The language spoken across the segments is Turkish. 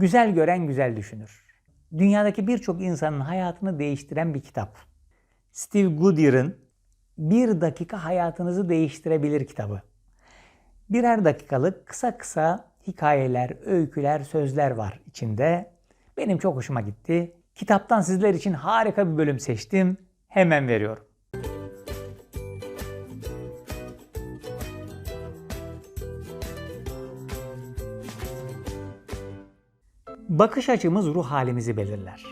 Güzel gören güzel düşünür. Dünyadaki birçok insanın hayatını değiştiren bir kitap. Steve Goodyear'ın Bir Dakika Hayatınızı Değiştirebilir kitabı. Birer dakikalık kısa kısa hikayeler, öyküler, sözler var içinde. Benim çok hoşuma gitti. Kitaptan sizler için harika bir bölüm seçtim. Hemen veriyorum. Bakış açımız ruh halimizi belirler.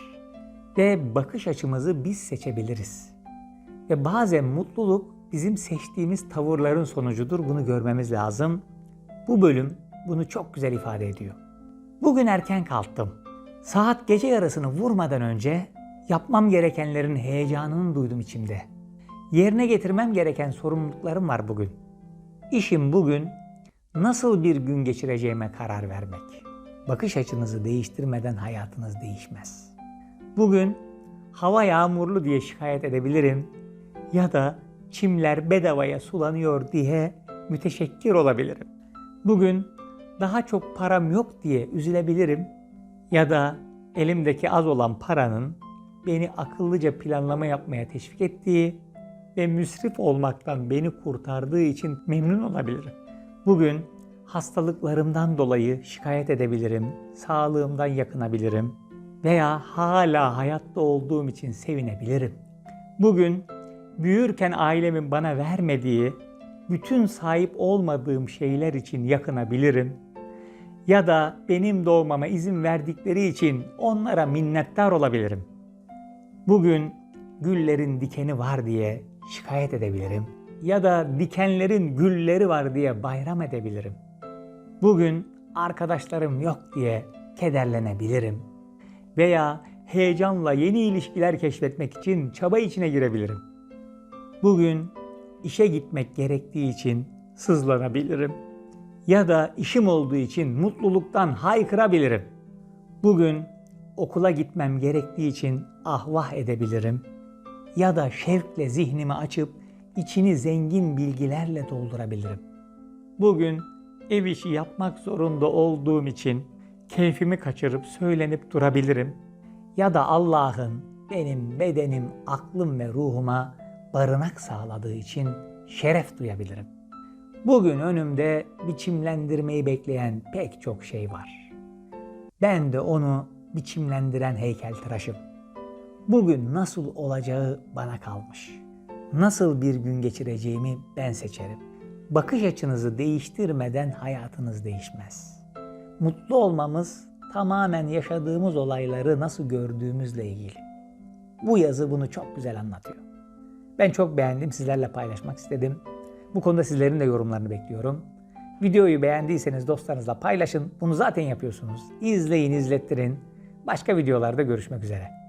Ve bakış açımızı biz seçebiliriz. Ve bazen mutluluk bizim seçtiğimiz tavırların sonucudur. Bunu görmemiz lazım. Bu bölüm bunu çok güzel ifade ediyor. Bugün erken kalktım. Saat gece yarısını vurmadan önce yapmam gerekenlerin heyecanını duydum içimde. Yerine getirmem gereken sorumluluklarım var bugün. İşim bugün nasıl bir gün geçireceğime karar vermek. Bakış açınızı değiştirmeden hayatınız değişmez. Bugün hava yağmurlu diye şikayet edebilirim ya da çimler bedavaya sulanıyor diye müteşekkir olabilirim. Bugün daha çok param yok diye üzülebilirim ya da elimdeki az olan paranın beni akıllıca planlama yapmaya teşvik ettiği ve müsrif olmaktan beni kurtardığı için memnun olabilirim. Bugün hastalıklarımdan dolayı şikayet edebilirim, sağlığımdan yakınabilirim veya hala hayatta olduğum için sevinebilirim. Bugün büyürken ailemin bana vermediği, bütün sahip olmadığım şeyler için yakınabilirim ya da benim doğmama izin verdikleri için onlara minnettar olabilirim. Bugün güllerin dikeni var diye şikayet edebilirim ya da dikenlerin gülleri var diye bayram edebilirim. Bugün arkadaşlarım yok diye kederlenebilirim veya heyecanla yeni ilişkiler keşfetmek için çaba içine girebilirim. Bugün işe gitmek gerektiği için sızlanabilirim ya da işim olduğu için mutluluktan haykırabilirim. Bugün okula gitmem gerektiği için ahvah edebilirim ya da şevkle zihnimi açıp içini zengin bilgilerle doldurabilirim. Bugün ev işi yapmak zorunda olduğum için keyfimi kaçırıp söylenip durabilirim ya da Allah'ın benim bedenim, aklım ve ruhuma barınak sağladığı için şeref duyabilirim. Bugün önümde biçimlendirmeyi bekleyen pek çok şey var. Ben de onu biçimlendiren heykeltıraşım. Bugün nasıl olacağı bana kalmış. Nasıl bir gün geçireceğimi ben seçerim. Bakış açınızı değiştirmeden hayatınız değişmez. Mutlu olmamız tamamen yaşadığımız olayları nasıl gördüğümüzle ilgili. Bu yazı bunu çok güzel anlatıyor. Ben çok beğendim, sizlerle paylaşmak istedim. Bu konuda sizlerin de yorumlarını bekliyorum. Videoyu beğendiyseniz dostlarınızla paylaşın. Bunu zaten yapıyorsunuz. İzleyin, izlettirin. Başka videolarda görüşmek üzere.